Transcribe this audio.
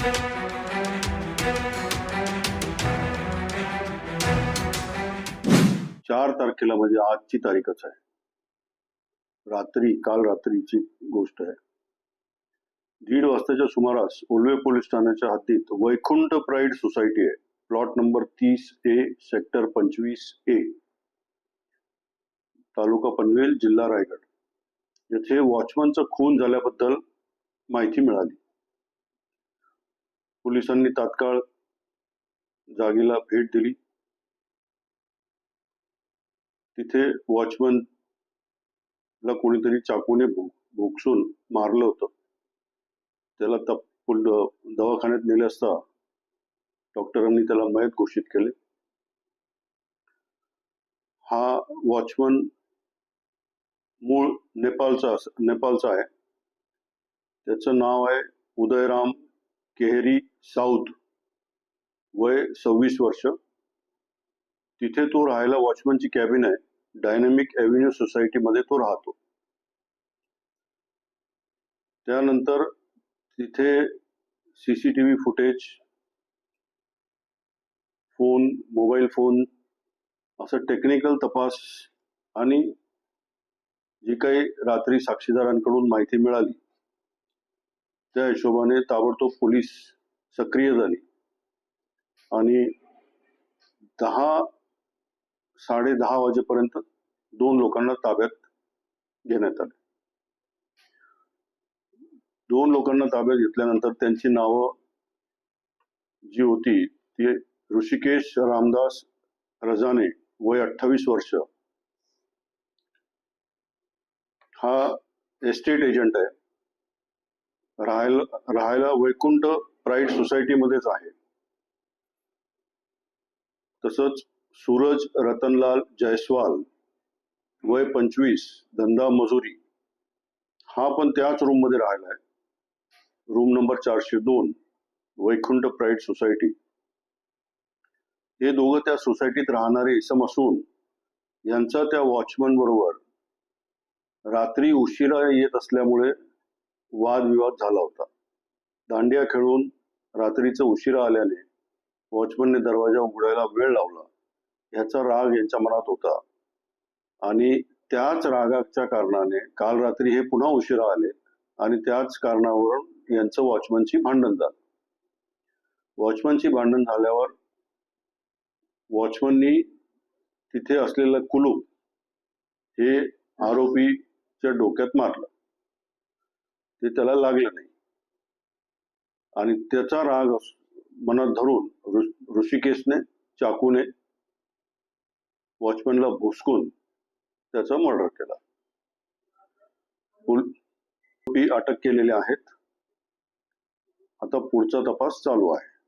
चार तारखेला म्हणजे आजची तारीखच आहे. रात्री काल रात्रीची गोष्ट आहे. दीड वाजताच्या सुमारास ओल्वे पोलीस ठाण्याच्या हद्दीत वैकुंठ प्राईड सोसायटी आहे. प्लॉट नंबर तीस ए सेक्टर पंचवीस ए. तालुका पनवेल जिल्हा रायगड. येथे वॉचमनचा खून झाल्याबद्दल माहिती मिळाली. पोलिसांनी तात्काळ जागेला भेट दिली. तिथे वॉचमन ला कोणीतरी चाकूने भो- भोगसून मारलं होतं. त्याला तप दवाखान्यात नेले असता डॉक्टरांनी त्याला मयत घोषित केले. हा वॉचमन मूळ नेपाळचा नेपाळचा आहे. त्याचं नाव आहे उदयराम केहरी साऊथ वय सव्वीस वर्ष. तिथे तो राहायला वॉचमनची कॅबिन आहे. डायनॅमिक एव्हेन्यू सोसायटीमध्ये तो राहतो. त्यानंतर तिथे CCTV footage phone mobile phone असं टेक्निकल तपास आणि जी काही रात्री साक्षीदारांकडून माहिती मिळाली त्या हिशोबाने ताबडतोब पोलीस सक्रिय झाली. आणि दहा साडे दहा वाजेपर्यंत दोन लोकांना ताब्यात घेण्यात आले. दोन लोकांना ताब्यात घेतल्यानंतर त्यांची नावं जी होती ती ऋषिकेश रामदास रजाने वय अठ्ठावीस वर्ष. हा एस्टेट एजंट आहे. राहायला राहायला वैकुंठ प्राईड सोसायटीमध्येच आहे. तसंच सूरज रतनलाल जयस्वाल वय पंचवीस धंदा मजुरी हा पण त्याच रूममध्ये राहिला आहे. रूम नंबर चारशे दोन वैकुंठ प्राईड सोसायटी हे दोघं त्या सोसायटीत राहणारे इसम असून यांचा त्या वॉचमन बरोबर रात्री उशिरा येत असल्यामुळे वादविवाद झाला होता. दांडिया खेळून रात्रीचं उशिरा आल्याने वॉचमनने दरवाजा उघडायला वेळ लावला. ह्याचा राग यांच्या मनात होता. आणि त्याच रागाच्या कारणाने काल रात्री हे पुन्हा उशिरा आले आणि त्याच कारणावरून यांचं वॉचमनची भांडण झालं. वॉचमनची भांडण झाल्यावर वॉचमननी तिथे असलेलं कुलूप हे आरोपीच्या डोक्यात मारलं. ते त्याला लागलं नाही आणि त्याचा राग मनात धरून ऋषिकेशने चाकूने वॉचमॅनला भुसकून त्याचा मर्डर केला अटक केलेले आहेत आता पुढचा तपास चालू आहे